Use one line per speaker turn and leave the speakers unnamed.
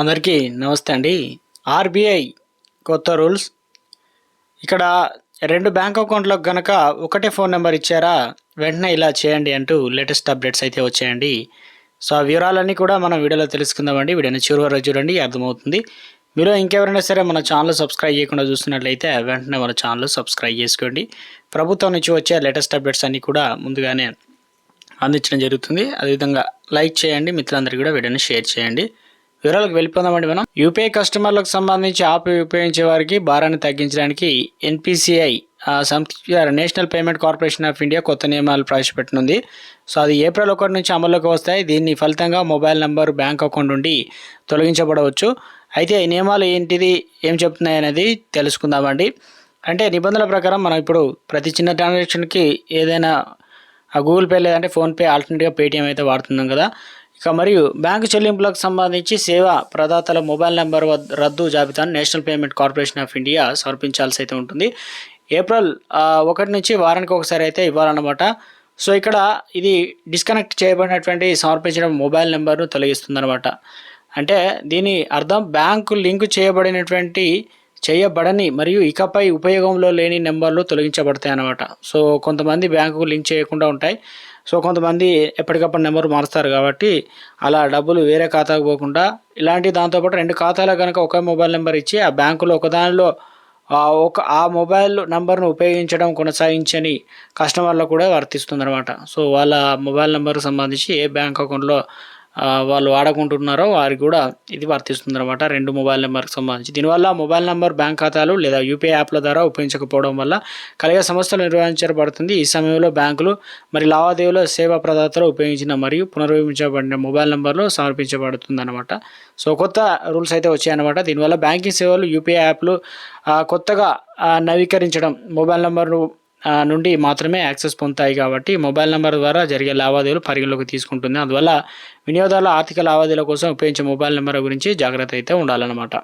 అందరికీ నమస్తే అండి. ఆర్బీఐ కొత్త రూల్స్. ఇక్కడ రెండు బ్యాంక్ అకౌంట్లకు కనుక ఒకటే ఫోన్ నెంబర్ ఇచ్చారా వెంటనే ఇలా చేయండి అంటూ లేటెస్ట్ అప్డేట్స్ అయితే వచ్చాయండి. సో ఆ వివరాలన్నీ కూడా మనం వీడియోలో తెలుసుకుందామండి. వీడియోని చివరి వరకు చూడండి అర్థమవుతుంది. మీరు ఇంకెవరైనా సరే మన ఛానల్ సబ్స్క్రైబ్ చేయకుండా చూస్తున్నట్లయితే వెంటనే మన ఛానల్ సబ్స్క్రైబ్ చేసుకోండి. ప్రభుత్వం నుంచి వచ్చే లేటెస్ట్ అప్డేట్స్ అన్నీ కూడా ముందుగానే అందించడం జరుగుతుంది. అదేవిధంగా లైక్ చేయండి మిత్రులందరికీ కూడా వీడియోని షేర్ చేయండి. వివరాలకు వెళ్ళిపోదామండి మనం. యూపీఐ కస్టమర్లకు సంబంధించి యాప్ ఉపయోగించే వారికి భారాన్ని తగ్గించడానికి ఎన్పిసిఐ సంస్థ national payment corporation of India కొత్త నియమాలు ప్రవేశపెట్టనుంది. సో అది ఏప్రిల్ ఒకటి నుంచి అమల్లోకి వస్తాయి. దీన్ని ఫలితంగా మొబైల్ నెంబర్ బ్యాంక్ అకౌంట్ నుండి తొలగించబడవచ్చు. అయితే ఈ నియమాలు ఏంటిది ఏం చెప్తున్నాయి అనేది తెలుసుకుందామండి. అంటే నిబంధనల ప్రకారం మనం ఇప్పుడు ప్రతి చిన్న ట్రాన్సాక్షన్కి ఏదైనా గూగుల్ పే లేదంటే ఫోన్పే ఆల్టర్నేట్గా పేటీఎం అయితే వాడుతున్నాం కదా. ఇక మరియు బ్యాంకు చెల్లింపులకు సంబంధించి సేవా ప్రదాతల మొబైల్ నెంబర్ రద్దు జాబితాను national payment corporation of India సమర్పించాల్సి అయితే ఉంటుంది. ఏప్రిల్ ఒకటి నుంచి వారానికి ఒకసారి అయితే ఇవ్వాలన్నమాట. సో ఇక్కడ ఇది డిస్కనెక్ట్ చేయబడినటువంటి సమర్పించిన మొబైల్ నెంబర్ను తొలగిస్తుందన్నమాట. అంటే దీని అర్థం బ్యాంకు లింకు చేయబడినటువంటి చేయబడని మరియు ఇకపై ఉపయోగంలో లేని నెంబర్లు తొలగించబడతాయి అన్నమాట. సో కొంతమంది బ్యాంకుకు లింక్ చేయకుండా ఉంటాయి. సో కొంతమంది ఎప్పటికప్పుడు నెంబర్ మారుస్తారు కాబట్టి అలా డబ్బులు వేరే ఖాతాకు పోకుండా ఇలాంటి దాంతోపాటు రెండు ఖాతాలకు కనుక ఒకే మొబైల్ నెంబర్ ఇచ్చి ఆ బ్యాంకులో ఒకదానిలో ఒక ఆ మొబైల్ నంబర్ను ఉపయోగించడం కొనసాగించని కస్టమర్లకు కూడా వర్తిస్తుంది అనమాట సో వాళ్ళ మొబైల్ నెంబర్కి సంబంధించి ఏ బ్యాంక్ అకౌంట్లో వాళ్ళు వాడుకుంటున్నారో వారికి కూడా ఇది వర్తిస్తుంది అనమాట రెండు మొబైల్ నెంబర్కి సంబంధించి. దీనివల్ల మొబైల్ నెంబర్ బ్యాంక్ ఖాతాలు లేదా యూపీఐ యాప్ల ద్వారా ఉపయోగించకపోవడం వల్ల కలిగే సమస్యలు నిర్వహించబడుతుంది. ఈ సమయంలో బ్యాంకులు మరి లావాదేవీలు సేవా ప్రదాతలు ఉపయోగించిన మరియు పునర్వించబడిన మొబైల్ నెంబర్లు సమర్పించబడుతుంది అనమాట సో కొత్త రూల్స్ అయితే వచ్చాయన్నమాట. దీనివల్ల బ్యాంకింగ్ సేవలు యూపీఐ యాప్లు కొత్తగా నవీకరించడం మొబైల్ నెంబర్ను నుండి మాత్రమే యాక్సెస్ పొందుతాయి కాబట్టి మొబైల్ నెంబర్ ద్వారా జరిగే లావాదేవీలు పరిగణలోకి తీసుకుంటుంది. అందువల్ల వినియోగదారుల ఆర్థిక లావాదేవీల కోసం ఉపయోగించే మొబైల్ నెంబర్ గురించి జాగ్రత్త అయితే ఉండాలన్నమాట.